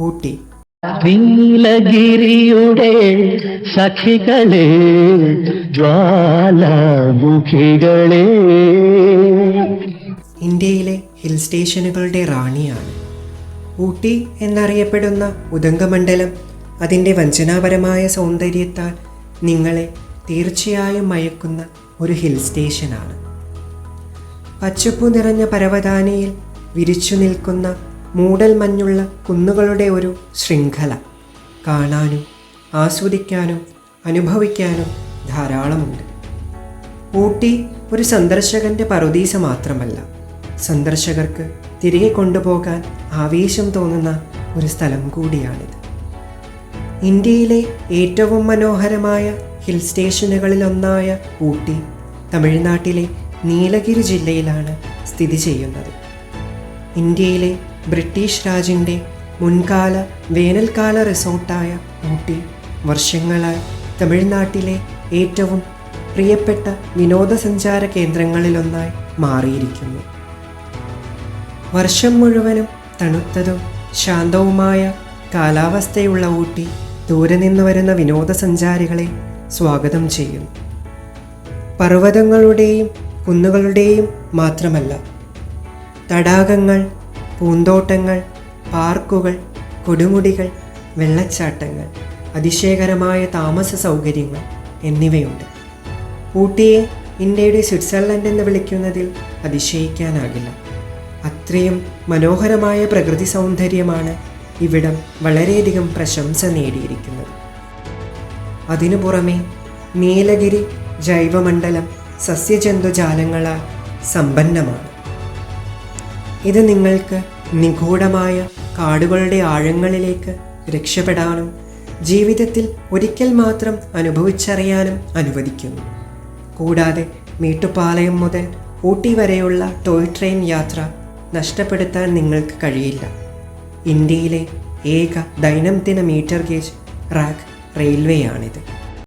ഊട്ടി. നീലഗിരിയുടെ സഖികളെ ജ്വാലമുഖികളെ. ഇന്ത്യയിലെ ഹിൽ സ്റ്റേഷനുകളുടെ റാണിയാണ്. ഊട്ടി എന്നറിയപ്പെടുന്ന ഉദംഗമണ്ഡലം അതിന്റെ വഞ്ചനാപരമായ സൗന്ദര്യത്താൽ നിങ്ങളെ തീർച്ചയായും മയക്കുന്ന ഒരു ഹിൽ സ്റ്റേഷനാണ്. പച്ചപ്പു നിറഞ്ഞ പരവതാനിയിൽ വിരിച്ചു നിൽക്കുന്ന മൂടൽ മഞ്ഞുള്ള കുന്നുകളുടെ ഒരു ശൃംഖല. കാണാനും ആസ്വദിക്കാനും അനുഭവിക്കാനും ധാരാളമുണ്ട്. ഊട്ടി ഒരു സന്ദർശകന്റെ പറുദീസ മാത്രമല്ല. സന്ദർശകർക്ക് തിരികെ കൊണ്ടുപോകാൻ ആവേശം തോന്നുന്ന ഒരു സ്ഥലം കൂടിയാണിത്. ഇന്ത്യയിലെ ഏറ്റവും മനോഹരമായ ഹിൽ സ്റ്റേഷനുകളിലൊന്നായ ഊട്ടി തമിഴ്നാട്ടിലെ നീലഗിരി ജില്ലയിലാണ് സ്ഥിതി ചെയ്യുന്നത്. ഇന്ത്യയിലെ ബ്രിട്ടീഷ് രാജിന്റെ മുൻകാല വേനൽക്കാല റിസോർട്ടായ ഊട്ടി വർഷങ്ങളായി തമിഴ്നാട്ടിലെ ഏറ്റവും പ്രിയപ്പെട്ട വിനോദസഞ്ചാര കേന്ദ്രങ്ങളിലൊന്നായി മാറിയിരിക്കുന്നു. വർഷം മുഴുവനും തണുത്തതും ശാന്തവുമായ കാലാവസ്ഥയുള്ള ഊട്ടി ദൂരെ നിന്ന് വരുന്ന വിനോദസഞ്ചാരികളെ സ്വാഗതം ചെയ്യുന്നു. പർവതങ്ങളുടെയും കുന്നുകളുടെയും മാത്രമല്ല തടാകങ്ങൾ പൂന്തോട്ടങ്ങൾ പാർക്കുകൾ കൊടുമുടികൾ വെള്ളച്ചാട്ടങ്ങൾ അതിശയകരമായ താമസ സൗകര്യങ്ങൾ എന്നിവയുണ്ട്. ഊട്ടിയെ ഇന്ത്യയുടെ സ്വിറ്റ്സർലൻഡ് എന്ന് വിളിക്കുന്നതിൽ അതിശയിക്കാനാകില്ല. അത്രയും മനോഹരമായ പ്രകൃതി സൗന്ദര്യമാണ് ഇവിടം വളരെയധികം പ്രശംസ നേടിയിരിക്കുന്നത്. അതിനു പുറമെ നീലഗിരി ജൈവമണ്ഡലം സസ്യജന്തുജാലങ്ങളാൽ സമ്പന്നമാണ്. ഇത് നിങ്ങൾക്ക് നിഗൂഢമായ കാടുകളുടെ ആഴങ്ങളിലേക്ക് രക്ഷപ്പെടാനും ജീവിതത്തിൽ ഒരിക്കൽ മാത്രം അനുഭവിച്ചറിയാനും അനുവദിക്കുന്നു. കൂടാതെ മീട്ടുപാലയം മുതൽ ഊട്ടി വരെയുള്ള ടോയ് ട്രെയിൻ യാത്ര നഷ്ടപ്പെടുത്താൻ നിങ്ങൾക്ക് കഴിയില്ല. ഇന്ത്യയിലെ ഏക ദൈനംദിന മീറ്റർ ഗേജ് റാക്ക് റെയിൽവേയാണിത്.